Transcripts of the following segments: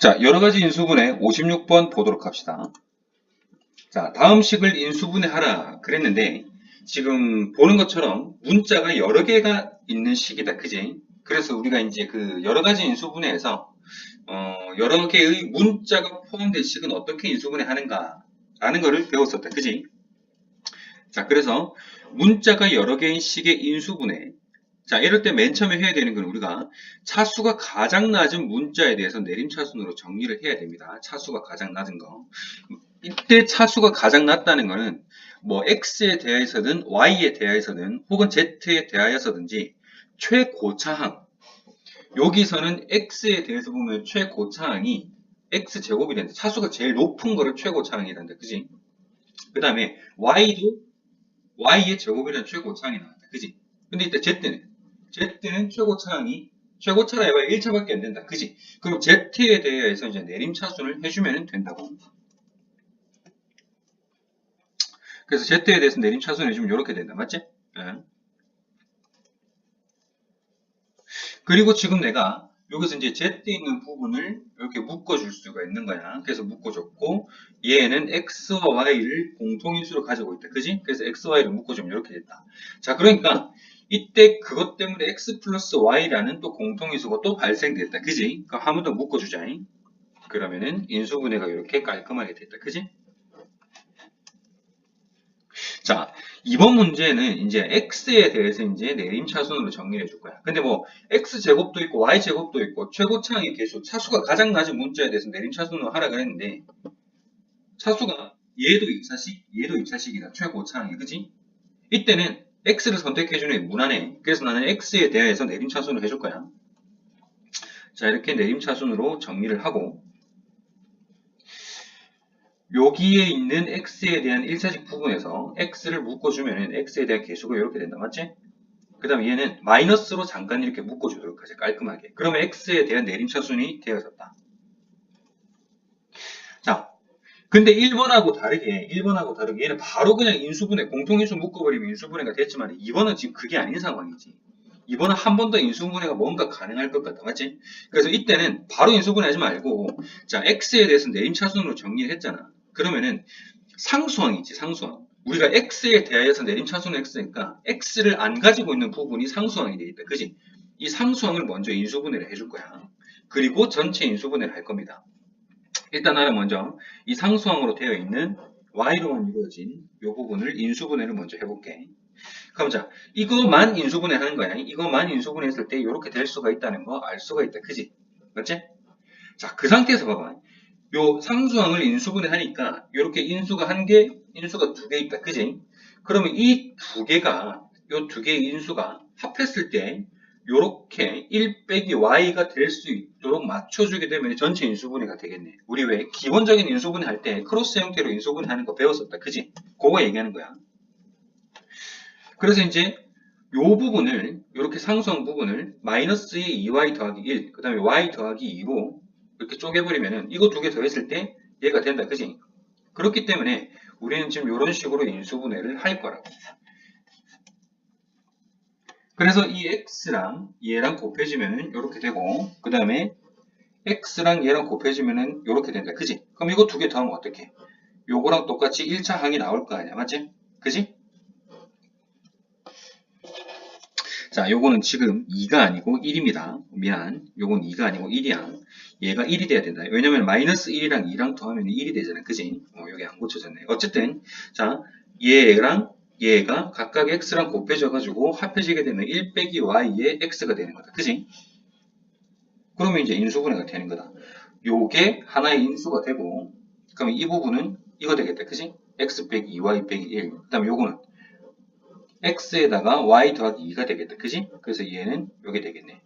자, 여러 가지 인수분해 56번 보도록 합시다. 자, 다음 식을 인수분해 하라 그랬는데 지금 보는 것처럼 문자가 여러 개가 있는 식이다. 그지? 그래서 우리가 이제 그 여러 가지 인수분해에서 어, 여러 개의 문자가 포함된 식은 어떻게 인수분해 하는가 라는 거를 배웠었다. 그지? 자, 그래서 문자가 여러 개인 식의 인수분해 자, 이럴 때 맨 처음에 해야 되는 건 우리가 차수가 가장 낮은 문자에 대해서 내림차순으로 정리를 해야 됩니다. 차수가 가장 낮은 거. 이때 차수가 가장 낮다는 거는 뭐 x에 대하여서든 y에 대하여서든 혹은 z에 대하여서든지 최고차항 여기서는 x에 대해서 보면 최고차항이 x제곱이 된다. 차수가 제일 높은 거를 최고차항이 된다. 그지? 그 다음에 y도 y의 제곱이라는 최고차항이 나왔다. 그지? 근데 이때 z는 z는 최고차항이 최고차라 해봐야 1차밖에 안 된다. 그지? 그럼 z에 대해서 이제 내림차순을 해주면 된다고. 그래서 z에 대해서 내림차순을 해주면 이렇게 된다. 맞지? 예. 그리고 지금 내가 여기서 이제 z에 있는 부분을 이렇게 묶어줄 수가 있는 거야. 그래서 묶어줬고 얘는 x와 y를 공통인수로 가지고 있다. 그지? 그래서 x, y를 묶어주면 이렇게 됐다. 자, 그러니까 이때 그것 때문에 x 플러스 y라는 또 공통인수가 또 발생됐다. 그지? 그럼 한번 더 묶어주자. 그러면은 인수분해가 이렇게 깔끔하게 됐다. 그지? 자, 이번 문제는 이제 x에 대해서 이제 내림차순으로 정리해 줄 거야. 근데 뭐 x제곱도 있고 y제곱도 있고 최고차항의 개수, 차수가 가장 낮은 문자에 대해서 내림차순으로 하라 그랬는데 차수가 얘도 2차식, 얘도 2차식이다. 최고차항이. 그지? 이때는 x를 선택해주는 게 무난해. 그래서 나는 x에 대해서 내림차순을 해줄 거야. 자, 이렇게 내림차순으로 정리를 하고 여기에 있는 x에 대한 1차식 부분에서 x를 묶어주면 x에 대한 개수가 이렇게 된다. 맞지? 그 다음에 얘는 마이너스로 잠깐 이렇게 묶어주도록 하자. 깔끔하게. 그러면 x에 대한 내림차순이 되어졌다. 자, 근데 1번하고 다르게 1번하고 다르게 얘는 바로 그냥 인수분해 공통인수 묶어버리면 인수분해가 됐지만 2번은 지금 그게 아닌 상황이지. 2번은 한 번 더 인수분해가 뭔가 가능할 것 같다. 맞지? 그래서 이때는 바로 인수분해 하지 말고 자 x에 대해서 내림차순으로 정리를 했잖아. 그러면은 상수항이 있지 상수항. 우리가 x에 대하여서 내림차순은 x니까 x를 안 가지고 있는 부분이 상수항이 되어 있다. 그지? 이 상수항을 먼저 인수분해를 해줄 거야. 그리고 전체 인수분해를 할 겁니다. 일단 나는 먼저 이 상수항으로 되어 있는 y로만 이루어진 이 부분을 인수분해를 먼저 해볼게. 그럼 자, 이거만 인수분해 하는 거야. 이거만 인수분해 했을 때 이렇게 될 수가 있다는 거 알 수가 있다. 그지? 맞지? 자, 그 상태에서 봐봐. 요 상수항을 인수분해 하니까 이렇게 인수가 한 개, 인수가 두 개 있다. 그지? 그러면 이 두 개가, 요 두 개의 인수가 합했을 때 요렇게 1 빼기 y가 될 수 있도록 맞춰주게 되면 전체 인수분해가 되겠네. 우리 왜 기본적인 인수분해 할 때 크로스 형태로 인수분해 하는 거 배웠었다. 그지? 그거 얘기하는 거야. 그래서 이제 요 부분을 이렇게 상수항 부분을 마이너스의 2y 더하기 1, 그 다음에 y 더하기 2로 이렇게 쪼개버리면은 이거 두 개 더했을 때 얘가 된다. 그지? 그렇기 때문에 우리는 지금 이런 식으로 인수분해를 할 거라고. 그래서 이 x랑 얘랑 곱해지면은 이렇게 되고 그 다음에 x랑 얘랑 곱해지면은 이렇게 된다. 그지? 그럼 이거 두 개 더하면 어떻게? 요거랑 똑같이 1차 항이 나올 거 아니야. 맞지? 그지? 자, 요거는 지금 2가 아니고 1입니다. 미안. 요건 2가 아니고 1이야. 얘가 1이 돼야 된다. 왜냐면 마이너스 1이랑 2랑 더하면 1이 되잖아. 그지? 어, 여기 안 고쳐졌네. 어쨌든, 자, 얘랑 얘가 각각 x랑 곱해져 가지고 합해지게 되면 1 빼기 y의 x가 되는 거다. 그지? 그러면 이제 인수분해가 되는 거다. 요게 하나의 인수가 되고, 그러면 이 부분은 이거 되겠다. 그지? x 빼기 2y 빼기 1. 그 다음에 요거는 x에다가 y 더하기 2가 되겠다. 그지? 그래서 얘는 요게 되겠네.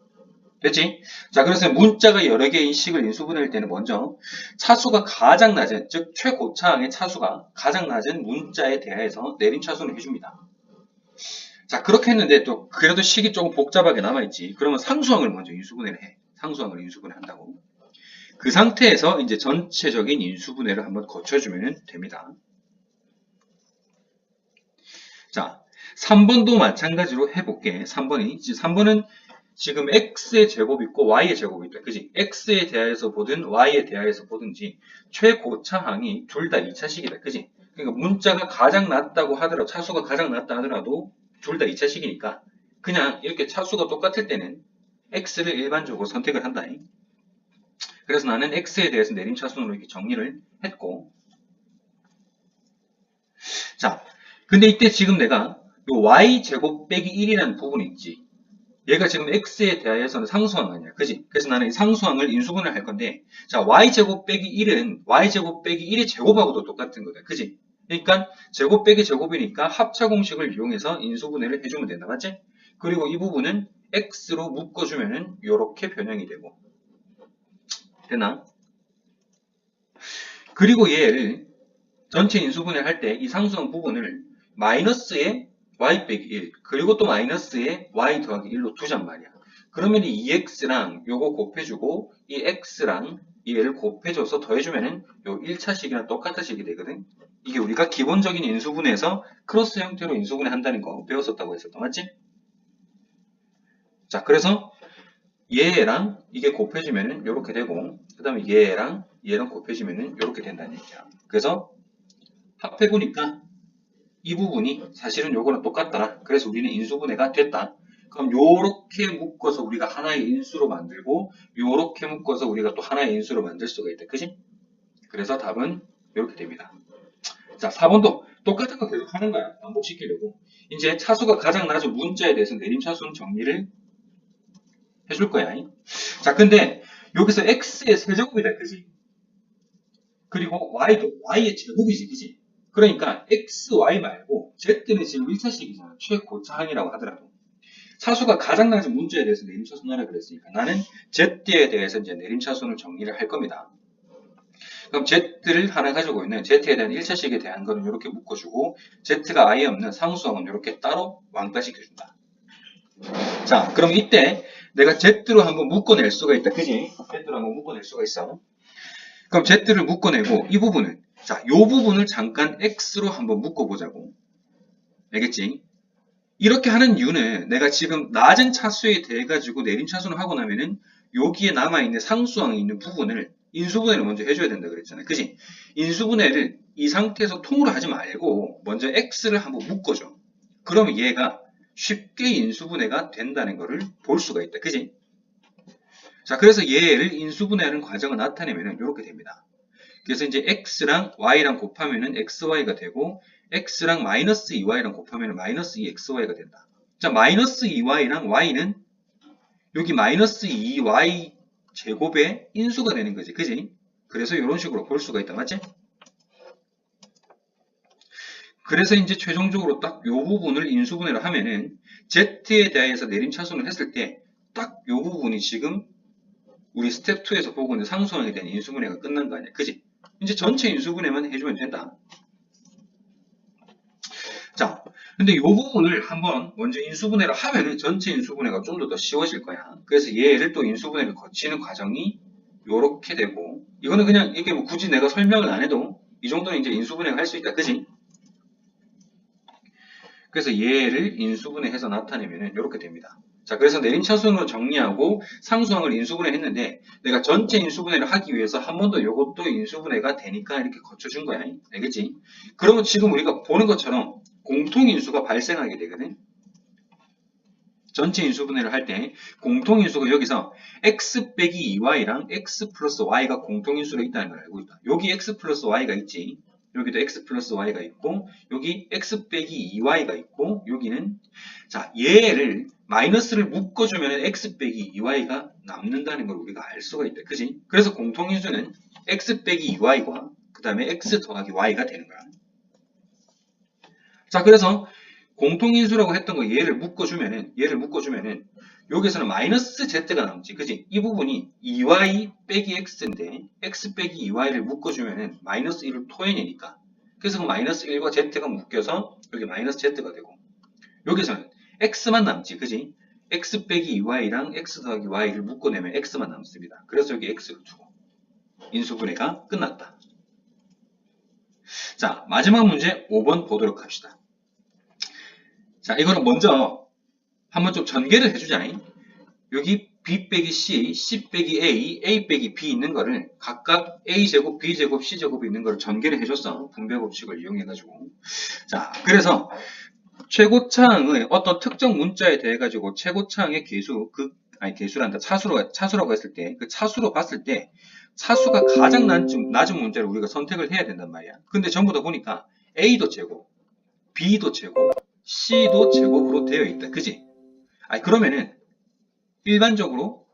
됐지? 자, 그래서 문자가 여러 개인 식을 인수분해할 때는 먼저 차수가 가장 낮은, 즉 최고차항의 차수가 가장 낮은 문자에 대해서 내림차순을 해줍니다. 자, 그렇게 했는데 또 그래도 식이 조금 복잡하게 남아있지. 그러면 상수항을 먼저 인수분해를 해. 상수항을 인수분해 한다고. 그 상태에서 이제 전체적인 인수분해를 한번 거쳐주면 됩니다. 자, 3번도 마찬가지로 해볼게. 3번이. 3번은 지금 x의 제곱 있고 y의 제곱이 있다. 그지? x에 대하여서 보든 y에 대하여서 보든지 최고차항이 둘 다 2차식이다. 그지? 그러니까 문자가 가장 낮다고 하더라도 차수가 가장 낮다 하더라도 둘 다 2차식이니까 그냥 이렇게 차수가 똑같을 때는 x를 일반적으로 선택을 한다. 그래서 나는 x에 대해서 내림 차순으로 이렇게 정리를 했고 자, 근데 이때 지금 내가 요 y제곱 빼기 1이라는 부분이 있지. 얘가 지금 x에 대하여서는 상수항 아니야. 그지? 그래서 나는 이 상수항을 인수분해를 할 건데 자, y제곱 빼기 1은 y제곱 빼기 1의 제곱하고도 똑같은 거다. 그지? 그러니까 제곱 빼기 제곱이니까 합차 공식을 이용해서 인수분해를 해주면 된다. 맞지? 그리고 이 부분은 x로 묶어주면은 이렇게 변형이 되고 되나? 그리고 얘를 전체 인수분해 할 때 이 상수항 부분을 마이너스에 y 빼기 1 그리고 또 마이너스에 y 더하기 1로 두잔 말이야. 그러면 이 2x랑 요거 곱해주고 이 x랑 이 얘를 곱해줘서 더해주면은 요 1차식이랑 똑같은 식이 되거든. 이게 우리가 기본적인 인수분해에서 크로스 형태로 인수분해 한다는 거 배웠었다고 했었던 맞지? 자 그래서 얘랑 이게 곱해지면은 이렇게 되고 그 다음에 얘랑 얘랑 곱해지면은 이렇게 된다는 얘기야. 그래서 합해보니까 이 부분이 사실은 요거랑 똑같더라. 그래서 우리는 인수분해가 됐다. 그럼 요렇게 묶어서 우리가 하나의 인수로 만들고 요렇게 묶어서 우리가 또 하나의 인수로 만들 수가 있다. 그지? 그래서 답은 이렇게 됩니다. 자, 4번도 똑같은 거 계속 하는 거야. 반복시키려고. 이제 차수가 가장 낮은 문자에 대해서 내림차수는 정리를 해줄 거야. 자, 근데 여기서 x의 세제곱이다. 그지? 그리고 y도 y의 제곱이지. 그지? 그러니까 x, y 말고 z는 지금 1차식이잖아. 최고차항이라고 하더라도. 차수가 가장 낮은 문자에 대해서 내림차순 하라 그랬으니까 나는 z에 대해서 이제 내림차순을 정리를 할 겁니다. 그럼 z를 하나 가지고 있는 z에 대한 1차식에 대한 거는 이렇게 묶어주고 z가 아예 없는 상수항은 이렇게 따로 왕따시켜준다. 자, 그럼 이때 내가 z로 한번 묶어낼 수가 있다. 그지? z로 한번 묶어낼 수가 있어. 그럼 z를 묶어내고 이 부분은 자, 요 부분을 잠깐 x로 한번 묶어보자고. 알겠지? 이렇게 하는 이유는 내가 지금 낮은 차수에 대해 가지고 내림 차수를 하고 나면은 여기에 남아있는 상수항이 있는 부분을 인수분해를 먼저 해줘야 된다 그랬잖아요. 그지? 인수분해를 이 상태에서 통으로 하지 말고 먼저 x를 한번 묶어줘. 그러면 얘가 쉽게 인수분해가 된다는 것을 볼 수가 있다. 그지? 자, 그래서 얘를 인수분해하는 과정을 나타내면 이렇게 됩니다. 그래서 이제 x랑 y랑 곱하면은 xy가 되고 x랑 마이너스 2y랑 곱하면 마이너스 2xy가 된다. 자, 마이너스 2y랑 y는 여기 마이너스 2y 제곱의 인수가 되는 거지. 그지? 그래서 이런 식으로 볼 수가 있다. 맞지? 그래서 이제 최종적으로 딱이 부분을 인수분해를 하면은 z에 대해서 내림차순을 했을 때딱이 부분이 지금 우리 스텝 2에서 보고 있는 상수항에 대한 인수분해가 끝난 거 아니야. 그지? 이제 전체 인수분해만 해주면 된다. 자, 근데 이 부분을 한번 먼저 인수분해를 하면은 전체 인수분해가 좀더더 쉬워질 거야. 그래서 얘를 또 인수분해를 거치는 과정이 이렇게 되고 이거는 그냥 이게 뭐 굳이 내가 설명을 안 해도 이 정도는 이제 인수분해가 할수 있다. 그지? 그래서 얘를 인수분해해서 나타내면은 이렇게 됩니다. 자, 그래서 내림 차순으로 정리하고 상수항을 인수분해 했는데 내가 전체 인수분해를 하기 위해서 한 번더 이것도 인수분해가 되니까 이렇게 거쳐준 거야. 알겠지? 그러면 지금 우리가 보는 것처럼 공통인수가 발생하게 되거든. 전체 인수분해를 할 때 공통인수가 여기서 x 빼기 2y랑 x 플러스 y가 공통인수로 있다는 걸 알고 있다. 여기 x 플러스 y가 있지. 여기도 x 플러스 y가 있고 여기 x 빼기 2y가 있고 여기는 자 얘를 마이너스를 묶어주면 x 빼기 2y가 남는다는 걸 우리가 알 수가 있다. 그지? 그래서 공통인수는 x 빼기 2y과 그 다음에 x 더하기 y가 되는 거야. 자 그래서 공통인수라고 했던 거 얘를 묶어주면은 얘를 묶어주면은 여기서는 마이너스 z가 남지 그지 이 부분이 2y 빼기 x인데 x 빼기 2y를 묶어주면은 마이너스 1을 토해내니까 그래서 그 마이너스 1과 z가 묶여서 여기 마이너스 z가 되고 여기서는 x만 남지 그지 x 빼기 2y랑 x 더하기 y를 묶어내면 x만 남습니다 그래서 여기 x를 두고 인수분해가 끝났다 자 마지막 문제 5번 보도록 합시다 자, 이거는 먼저 한번 좀 전개를 해주자. 여기 B 빼기 C, C 빼기 A, A 빼기 B 있는 거를 각각 A제곱, B제곱, C제곱 있는 거를 전개를 해줬어. 분배 법칙을 이용해가지고. 자, 그래서 최고차항의 어떤 특정 문자에 대해 가지고 최고차항의 개수, 그, 아니 개수란다. 차수로, 차수라고 했을 때, 그 차수로 봤을 때 차수가 가장 낮은, 낮은 문자를 우리가 선택을 해야 된단 말이야. 근데 전부 다 보니까 A도 제곱, B도 제곱, C도 제곱으로 되어 있다. 그지? 아니, 그러면은, 일반적으로,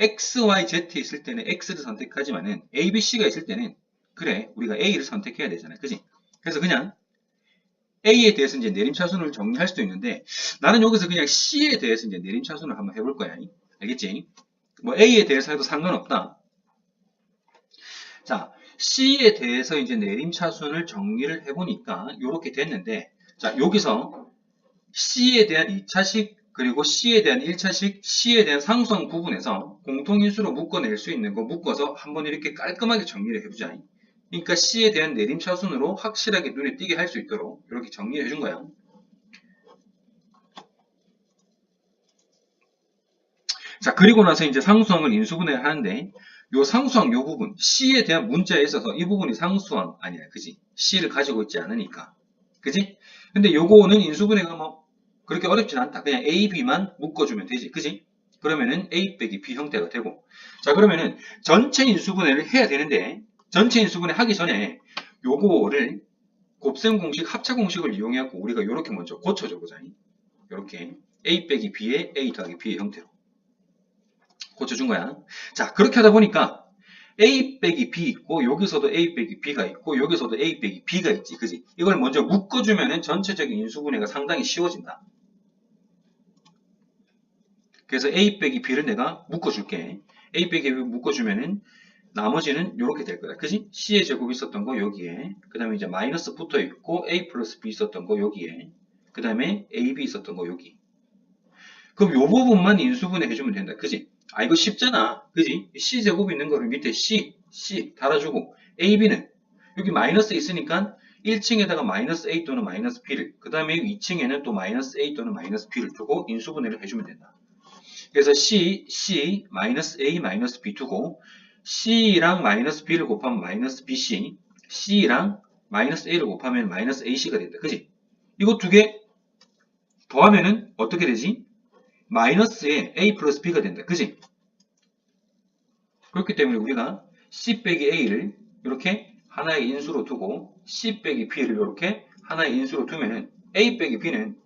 X, Y, Z 있을 때는 X를 선택하지만은, A, B, C가 있을 때는, 그래, 우리가 A를 선택해야 되잖아. 그지? 그래서 그냥, A에 대해서 이제 내림차순을 정리할 수도 있는데, 나는 여기서 그냥 C에 대해서 이제 내림차순을 한번 해볼 거야. 알겠지? 뭐, A에 대해서 해도 상관없다. 자, C에 대해서 이제 내림차순을 정리를 해보니까, 이렇게 됐는데, 자, 여기서 C에 대한 2차식 그리고 C에 대한 1차식, C에 대한 상수항 부분에서 공통인수로 묶어낼 수 있는 거 묶어서 한번 이렇게 깔끔하게 정리를 해보자. 그러니까 C에 대한 내림 차순으로 확실하게 눈에 띄게 할 수 있도록 이렇게 정리를 해준 거야. 자, 그리고 나서 이제 상수항을 인수분해를 하는데 요 상수항 요 부분, C에 대한 문자에 있어서 이 부분이 상수항 아니야. 그지? C를 가지고 있지 않으니까. 그지? 근데 요거는 인수분해가 뭐 그렇게 어렵진 않다. 그냥 A, B만 묶어주면 되지. 그지? 그러면은 A 빼기 B 형태가 되고. 자, 그러면은 전체 인수분해를 해야 되는데, 전체 인수분해 하기 전에 요거를 곱셈 공식, 합차 공식을 이용해갖고 우리가 요렇게 먼저 고쳐줘 보자. 요렇게 A 빼기 B의 A 더하기 B의 형태로. 고쳐준 거야. 자, 그렇게 하다 보니까 A 빼기 B 있고 여기서도 A 빼기 B가 있고 여기서도 A 빼기 B가 있지. 그지? 이걸 먼저 묶어주면은 전체적인 인수분해가 상당히 쉬워진다. 그래서 A 빼기 B를 내가 묶어줄게. A 빼기 B 묶어주면은 나머지는 이렇게 될 거다. 그지? C의 제곱이 있었던 거 여기에. 그 다음에 이제 마이너스 붙어 있고 A 플러스 B 있었던 거 여기에. 그 다음에 AB 있었던 거 여기. 그럼 요 부분만 인수분해 해주면 된다. 그지? 아 이거 쉽잖아. 그지? C 제곱 있는 거를 밑에 C, C 달아주고 AB는 여기 마이너스 있으니까 1층에다가 마이너스 A 또는 마이너스 B를 그 다음에 2층에는 또 마이너스 A 또는 마이너스 B를 두고 인수분해를 해주면 된다. 그래서 C, C, 마이너스 A, 마이너스 B 두고 C랑 마이너스 B를 곱하면 마이너스 BC C랑 마이너스 A를 곱하면 마이너스 AC가 된다. 그지? 이거 두 개 더하면은 어떻게 되지? 마이너스에 A 플러스 B가 된다. 그지? 그렇기 때문에 우리가 C 빼기 A를 이렇게 하나의 인수로 두고 C 빼기 B를 이렇게 하나의 인수로 두면은 A 빼기 B는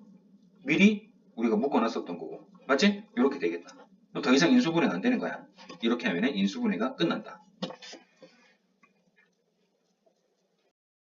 미리 우리가 묶어놨었던 거고 맞지? 이렇게 되겠다. 너 더 이상 인수분해가 안 되는 거야. 이렇게 하면 인수분해가 끝난다.